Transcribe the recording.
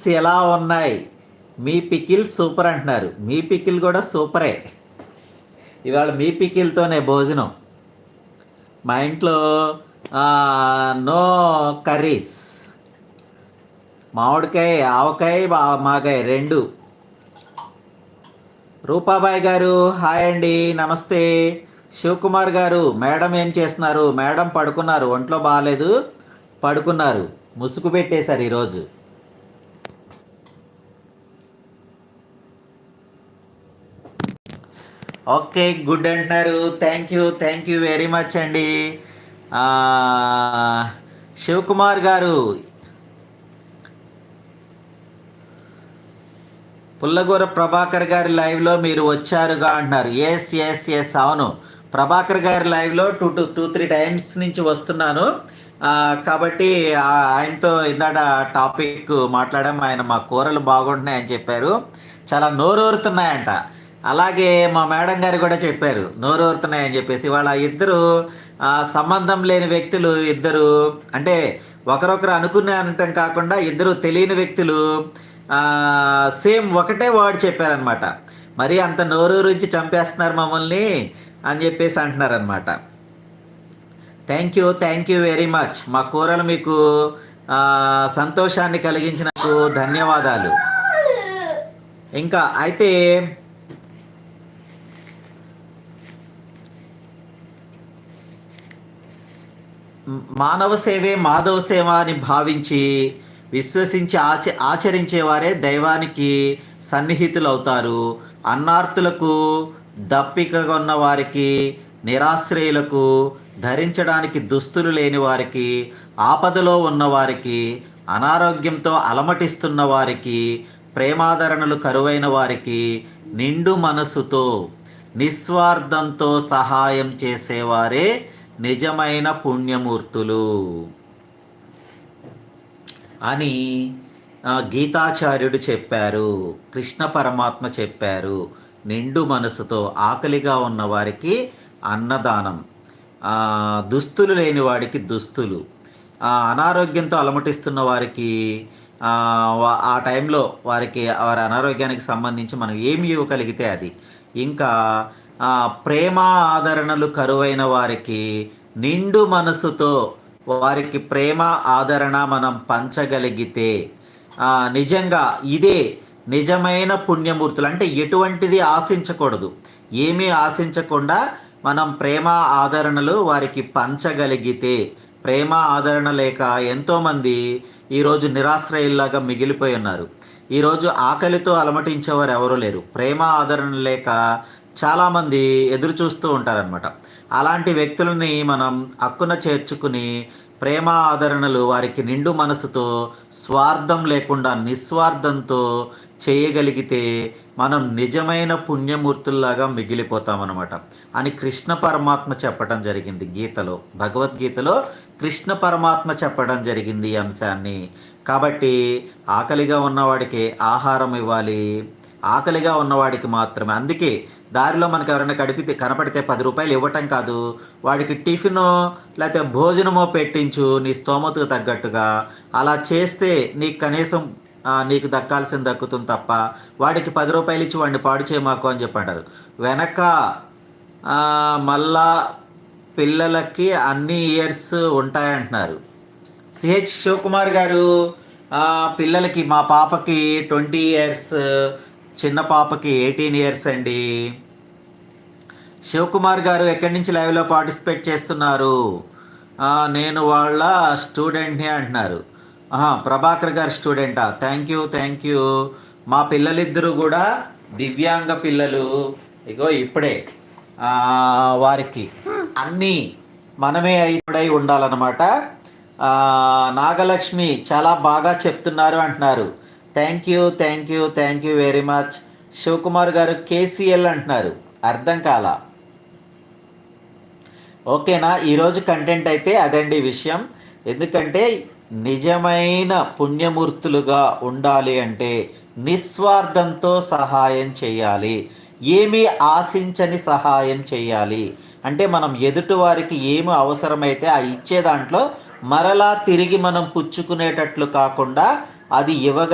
Pickles ఎలా ఉన్నాయి? మీ pickle super అంటున్నారు. మీ పికిల్ కూడా సూపరే. ఇవాళ మీ పికిల్తోనే భోజనం. మా ఇంట్లో నో కర్రీస్. మామిడికాయ ఆవకాయ బా- మాగాయ రెండు. రూపాబాయ్ గారు హాయ్ అండి నమస్తే. శివకుమార్ గారు మేడం ఏం చేస్తున్నారు? మేడం పడుకున్నారు. ఒంట్లో బాగాలేదు. పడుకున్నారు. ముసుగు పెట్టేశారు ఈరోజు. ఓకే గుడ్ అంటున్నారు. Thank you thank you very much అండి. శివకుమార్ గారు. పుల్లగూర ప్రభాకర్ గారి లైవ్లో మీరు వచ్చారుగా అంటున్నారు. ఎస్ ఎస్ ఎస్ అవును. ప్రభాకర్ గారి లైవ్లో two two two three times నుంచి వస్తున్నాను. కాబట్టి ఆయనతో ఇందాట టాపిక్ మాట్లాడాం. ఆయన మా కూరలు బాగుంటున్నాయని చెప్పారు. చాలా నోరూరుతున్నాయంట. అలాగే మా మేడం గారు కూడా చెప్పారు నోరూరుతున్నాయని చెప్పేసి. వాళ్ళ ఇద్దరు సంబంధం లేని వ్యక్తులు ఇద్దరు అంటే ఒకరొకరు అనుకునే అనటం కాకుండా ఇద్దరు తెలియని వ్యక్తులు సేమ్ ఒకటే వర్డ్ చెప్పారనమాట మరి అంత నోరూరించి చంపేస్తున్నారు మమ్మల్ని అని చెప్పేసి అంటున్నారనమాట thank you thank you very much మా కూరలు మీకు సంతోషాన్ని కలిగించినకు ధన్యవాదాలు. ఇంకా అయితే మానవ సేవే మాధవ సేవ అని భావించి విశ్వసించి ఆచ ఆచరించేవారే దైవానికి సన్నిహితులు అవుతారు అన్నార్థులకు దప్పికగా ఉన్న వారికి నిరాశ్రయులకు ధరించడానికి దుస్తులు లేని వారికి ఆపదలో ఉన్నవారికి అనారోగ్యంతో అలమటిస్తున్న వారికి ప్రేమాదరణలు కరువైన వారికి నిండు మనసుతో నిస్వార్థంతో సహాయం చేసేవారే నిజమైన పుణ్యమూర్తులు. అని గీతాచార్యుడు చెప్పారు కృష్ణ పరమాత్మ చెప్పారు నిండు మనసుతో ఆకలిగా ఉన్న వారికి అన్నదానం. దుస్తులు లేని వాడికి దుస్తులు. అనారోగ్యంతో అలమటిస్తున్న వారికి ఆ, టైంలో వారికి వారి అనారోగ్యానికి సంబంధించి మనం ఏమి ఇవ్వగలిగితే అది. ఇంకా ప్రేమ ఆదరణలు కరువైన వారికి నిండు మనసుతో వారికి ప్రేమ ఆదరణ మనం పంచగలిగితే నిజంగా ఇదే నిజమైన పుణ్యమూర్తులు. అంటే ఎటువంటిది ఆశించకూడదు. ఏమీ ఆశించకుండా మనం ప్రేమ ఆదరణలు వారికి పంచగలిగితే ప్రేమ ఆదరణ లేక ఎంతోమంది ఈరోజు నిరాశ్రయుల్లాగా మిగిలిపోయి ఉన్నారు. ఈరోజు ఆకలితో అలమటించేవారు ఎవరూ లేరు. ప్రేమ ఆదరణ లేక చాలామంది ఎదురు చూస్తూ ఉంటారనమాట అలాంటి వ్యక్తులని మనం హక్కున చేర్చుకుని ప్రేమ ఆదరణలు వారికి నిండు మనసుతో స్వార్థం లేకుండా నిస్వార్థంతో చేయగలిగితే మనం నిజమైన పుణ్యమూర్తుల్లాగా మిగిలిపోతామన్నమాట. అని కృష్ణ పరమాత్మ చెప్పడం జరిగింది గీతలో భగవద్గీతలో కృష్ణ పరమాత్మ చెప్పడం జరిగింది ఈ అంశాన్ని. కాబట్టి ఆకలిగా ఉన్నవాడికి ఆహారం ఇవ్వాలి ఆకలిగా ఉన్నవాడికి మాత్రమే. అందుకే దారిలో మనకు ఎవరైనా కడిపితే కనపడితే పది రూపాయలు ఇవ్వటం కాదు. వాడికి టిఫినో లేకపోతే భోజనమో పెట్టించు నీ స్తోమతకు తగ్గట్టుగా. అలా చేస్తే నీకు కనీసం నీకు దక్కాల్సింది దక్కుతుంది తప్ప వాడికి పది రూపాయలు ఇచ్చి వాడిని పాడు చేయమాకు అని చెప్పి అంటారు వెనక మళ్ళా పిల్లలకి అన్ని ఇయర్స్ ఉంటాయంటున్నారు. సిహెచ్ శివకుమార్ గారు పిల్లలకి మా పాపకి ట్వంటీ ఇయర్స్ చిన్న పాపకి ఎయిటీన్ ఇయర్స్ అండి. శివకుమార్ గారు ఎక్కడి నుంచి లైవ్లో పార్టిసిపేట్ చేస్తున్నారు? నేను వాళ్ళ స్టూడెంట్ని అంటున్నారు. ప్రభాకర్ గారు స్టూడెంటా? Thank you thank you. మా పిల్లలిద్దరూ కూడా దివ్యాంగ పిల్లలు. ఇగో ఇప్పుడే. వారికి. అన్నీ మనమే అయిపడై ఉండాలన్నమాట. నాగలక్ష్మి చాలా బాగా చెప్తున్నారు అంటున్నారు. Thank you thank you thank you very much. Shivakumar garu KCL అంటున్నారు అర్థం కాలా. ఓకేనా ఈరోజు కంటెంట్ అయితే అదండి విషయం. ఎందుకంటే నిజమైన పుణ్యమూర్తులుగా ఉండాలి అంటే నిస్వార్థంతో సహాయం చేయాలి. ఏమీ ఆశించని సహాయం చేయాలి. అంటే మనం ఎదుటి వారికి ఏమి అవసరమైతే ఆ ఇచ్చే దాంట్లో మరలా తిరిగి మనం పుచ్చుకునేటట్లు కాకుండా అది ఇవ్వగ